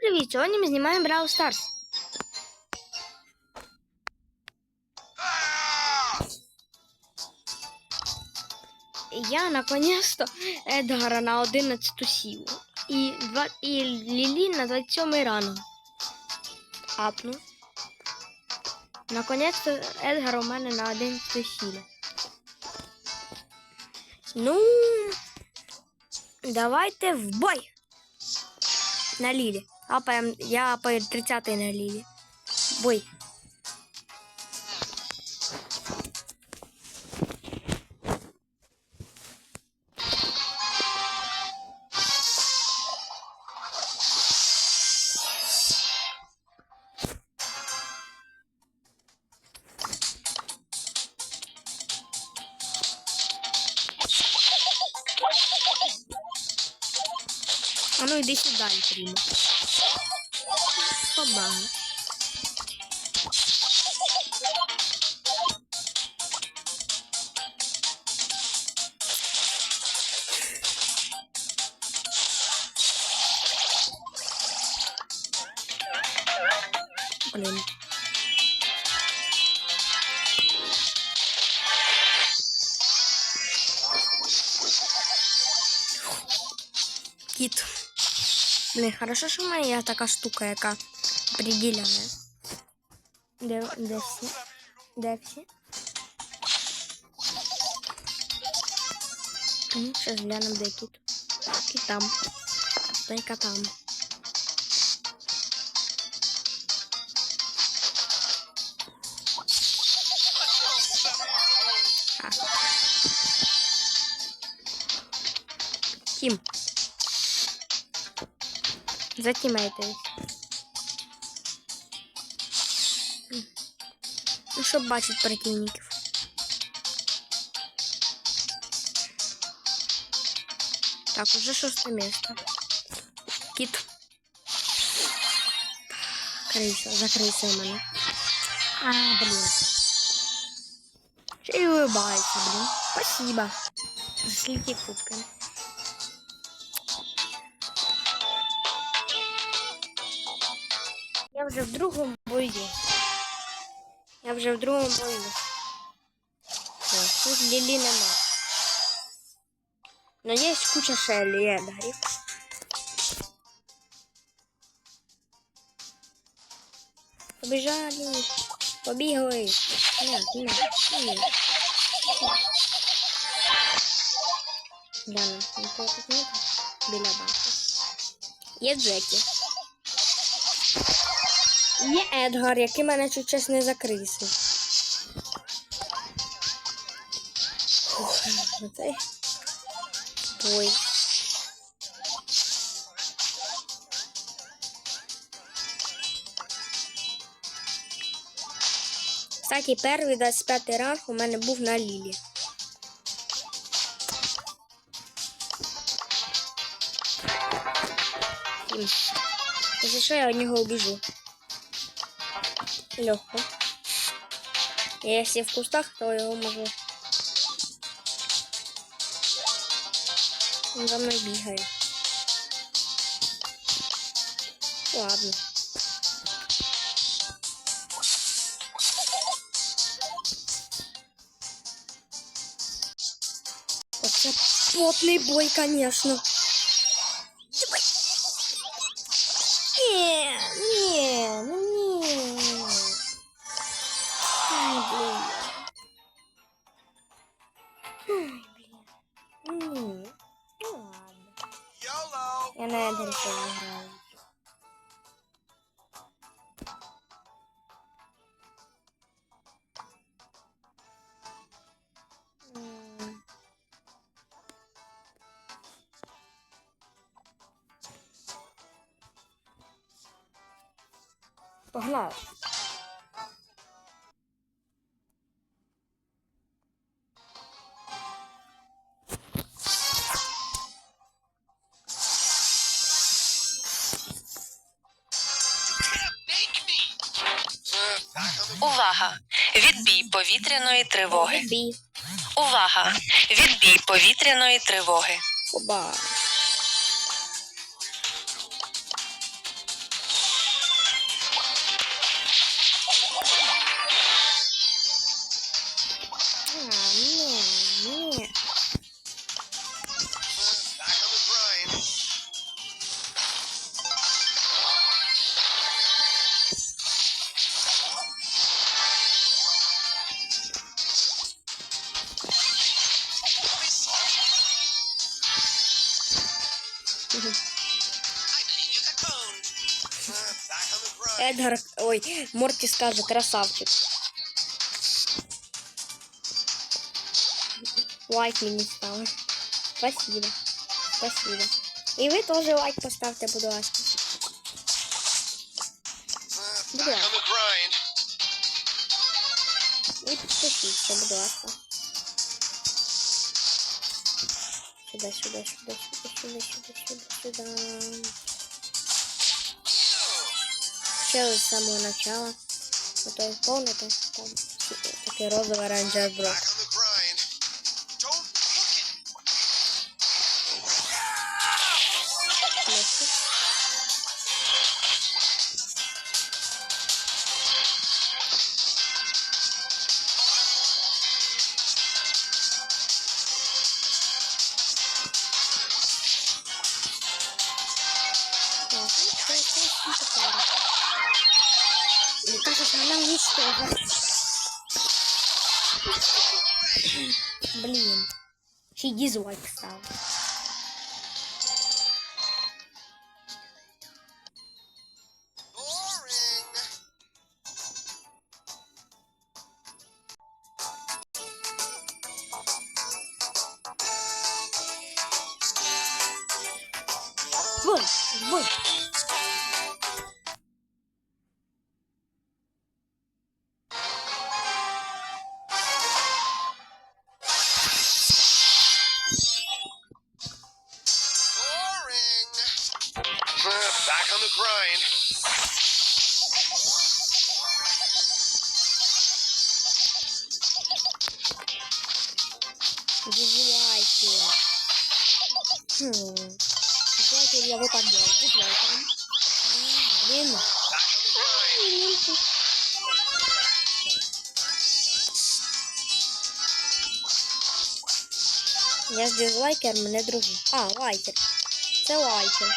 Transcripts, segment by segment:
привіт! Сьогодні ми знімаємо Brawl Stars. Я наконец-то Едгара на 11 сілу. І, і Лілі на 27 ранг. Апну. Наконец-то Едгар у мене на 11 сілі. Ну, давайте в бой. На Лілі. Апаем, я апаю 30 на Лілі. Бой. А ну иди сюда, Альфрима. Блин. Кіт. Блин, хорошо, що в мене є така штука, яка определяє. Де, де всі? Де всі? Ну, зараз глянемо, де кіт. Кіт там. Тайка там. Тім. Затімайтесь. Ну, щоб бачити противників. Так, уже шосте місце. Кіт. Крыса, закрийся у мене. А, блин. Ще й улыбається, блин. Спасибо. За скільки кубками. вже в другому бою. Я вже в другому бою. Все, тут Лілі нема. Но є куча Шеллі і Едгарів. Побіжали. Побігли. Нет, нет, нет. Да, ну, нікого тут нет. Біля банки. Є Джекі. Є Едгар, який мене чуть час не закрисив. Оцей бой. Кстати, перший 25 ранг у мене був на Лілі. Якщо що, я від нього убіжу. Легко. Если в кустах, то его могу. Он за мной бегает. Ладно. Оце потный бой, конечно. повітряної тривоги. Бій. Увага! Відбій повітряної тривоги. Оба. Морти скажет, красавчик. Лайк мне ставь. Спасибо. Спасибо. И вы тоже лайк поставьте, буду ласка. Будь Back ласка. on the grind. І підпишіться, будь ласка. Сюди, сюди, сюди, сюди, сюди, сюди, сюди, сюди. Ще з самого начала. Ото помните, там ці- такий розовий рейнджер брок. Back уничтожит. Блин. Ще й дизлайк став. Boring. Вон, Дизлайки я выпадаю. Дизлайком. А, Блин. Back on the grind. Я ж дизлайкер, мене дружу. А, лайкер. Це лайкер.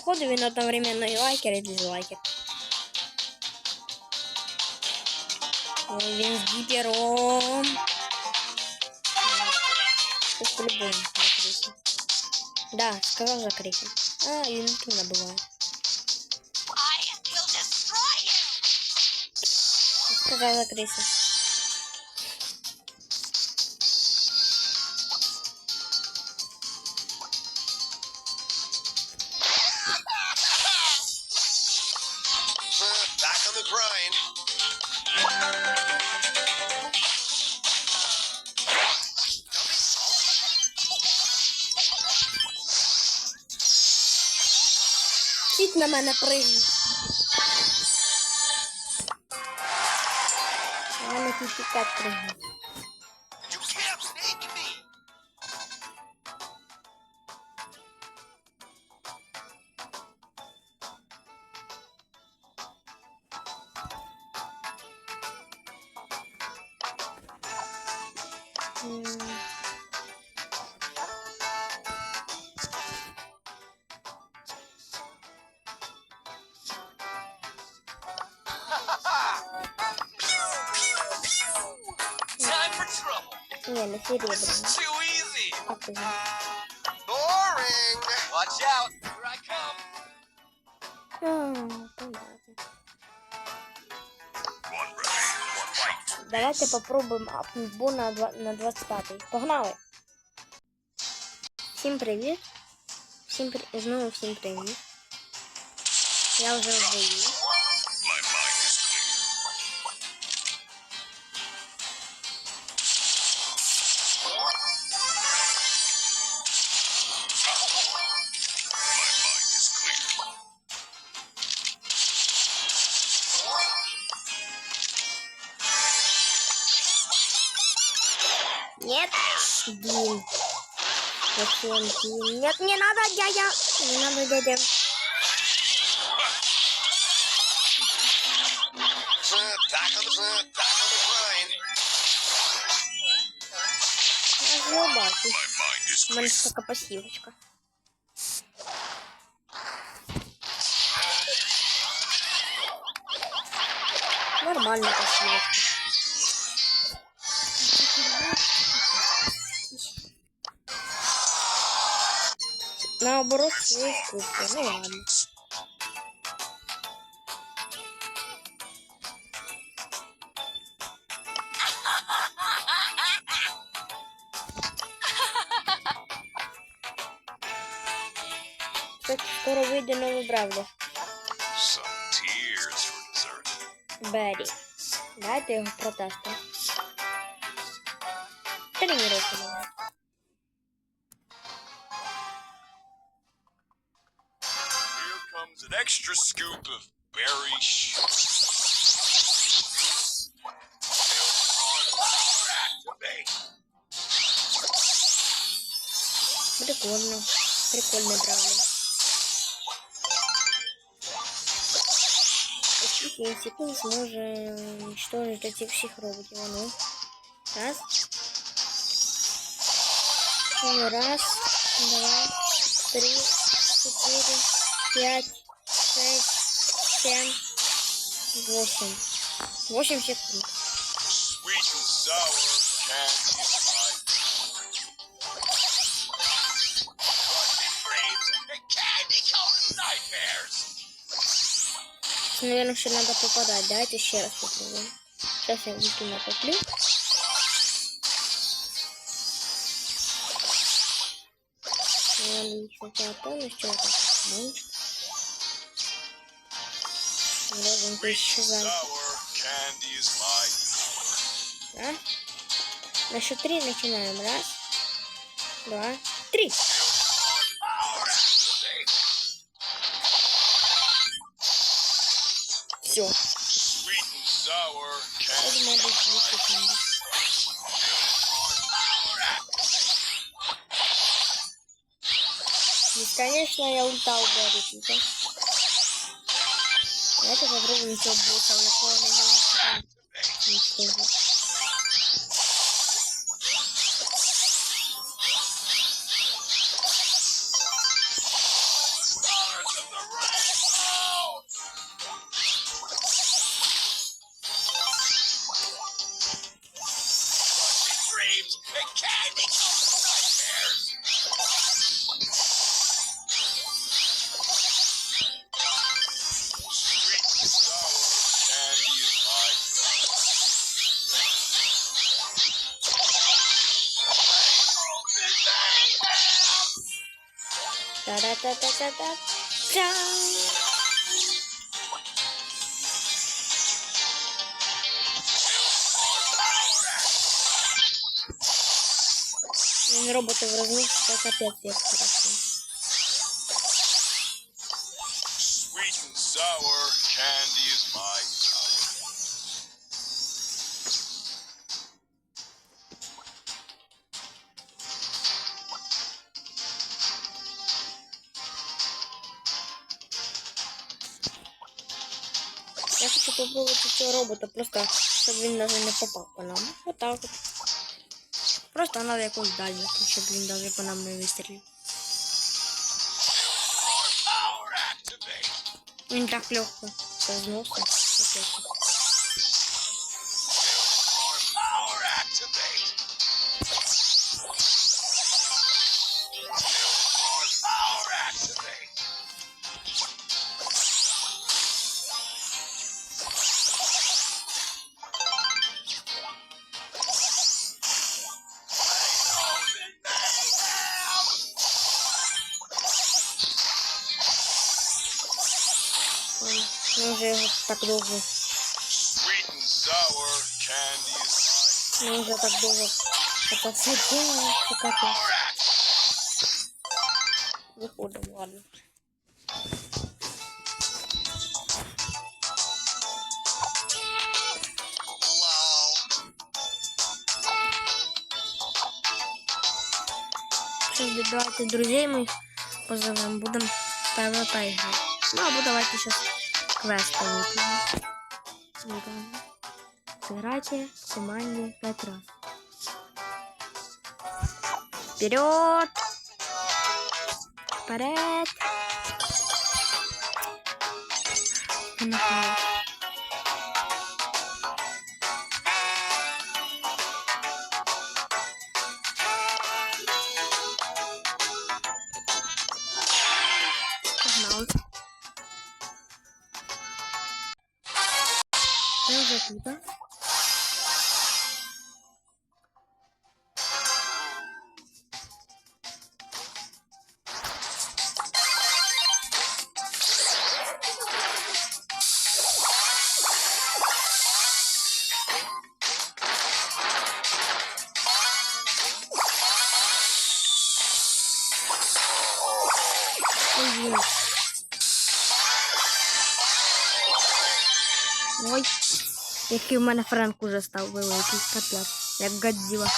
Походу він одновременно і лайкер, і дизлайкер. Ой, він з гіпером. Тут по-любому закрийся. Да, сказал закрийся. А, він тут набиває. Сказал закрийся. the grind. Cheat naman na friend. Ano, nakikikat rin. Yeah, let's see This is too easy. Okay. Boring. Watch out. Here I come. Oh, Давайте попробуємо апнуть бо на, два- на 25-й. Погнали! Всім привіт! Всім при... Знову всім привіт. Я вже в. ТНТ. Нет, не надо, я. Не надо, дядя. Жобаки. Маленькая такая пассивочка. Нормально пассивочка. Наоборот, свои кубки. Ну ладно. Кстати, скоро выйдет новый бравлер. For dessert. Берри. Дайте його протесту. Тренируйся Прикольно. Бравлер. Скільки секунд зможе уничтожить этих всех роботів. А ну. Раз. Ну, раз, два, три, четыре, пять, шесть, семь, восемь. Восемь секунд. Наверное, еще надо попадать. Давайте еще раз попробуем. Сейчас я ульту накоплю. Надо еще полностью вот так исчезает. Да? На счет три начинаем. Раз, два, три. Все. Sweet and sour Я candy. думаю, будет две секунды. Бесконечно я. Давайте попробуем еще босса, у якого миллион секунд Da da da da da da. sour candy is my Та-да-та-та-та-та. Чао! Він роботи в розмітці, це капець як хорошо. Sweet and sour candy is my Я хочу попробувати цього робота, просто щоб він навіть не попав по нам. Отак от. Просто треба якусь дальність, щоб він навіть по нам не вистрілив. power activate. Він так легко це зносить. Капець. Довго. Ми вже так довго. Це все капець. Power activate. Виходимо, ладно. Давайте друзей мы позовем, будем ПВП играть. Ну, або давайте сейчас квесты выполним. Играем. Сыграйте в команде 5 раз. Вперед! Вперед! Понахал. який в мене франк уже став великий, капець, як Годзіла.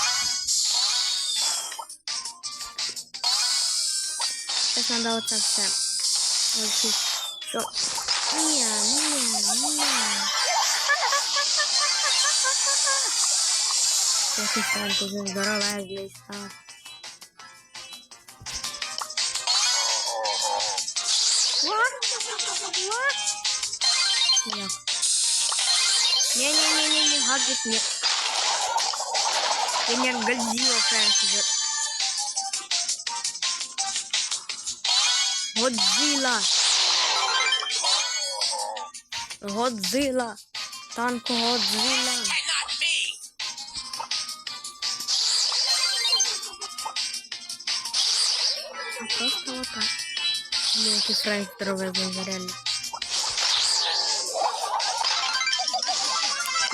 Зараз треба оце все. Ось тут. Що? Ні, ні, ні. Який франк уже здоровезний став. What? What? Як? Не-не-не-не, гаджет нет. Ты не Годзилла, Фрэнк, уже. Годзилла. Годзилла. Танк Годзилла. Просто вот так. Блин, ты Фрэнк здоровый, реально.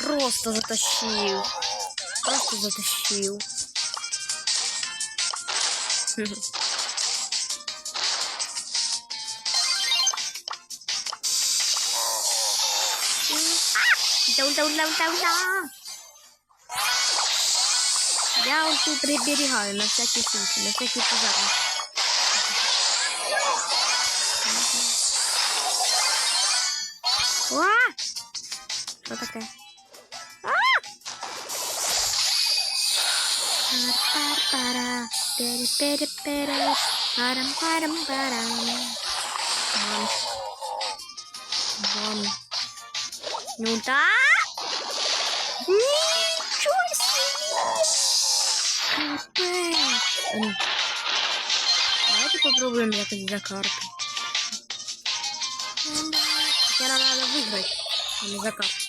Просто затащил. Просто затащил. Ульта, ульта, ульта, ульта, ульта. Я ульту приберегаю на всякий случай, на всякий пожарный. Уа! Что такое? Ну да? Ничего себе! Давайте попробуем якось за карту. Хотя надо выиграть, а не за карту.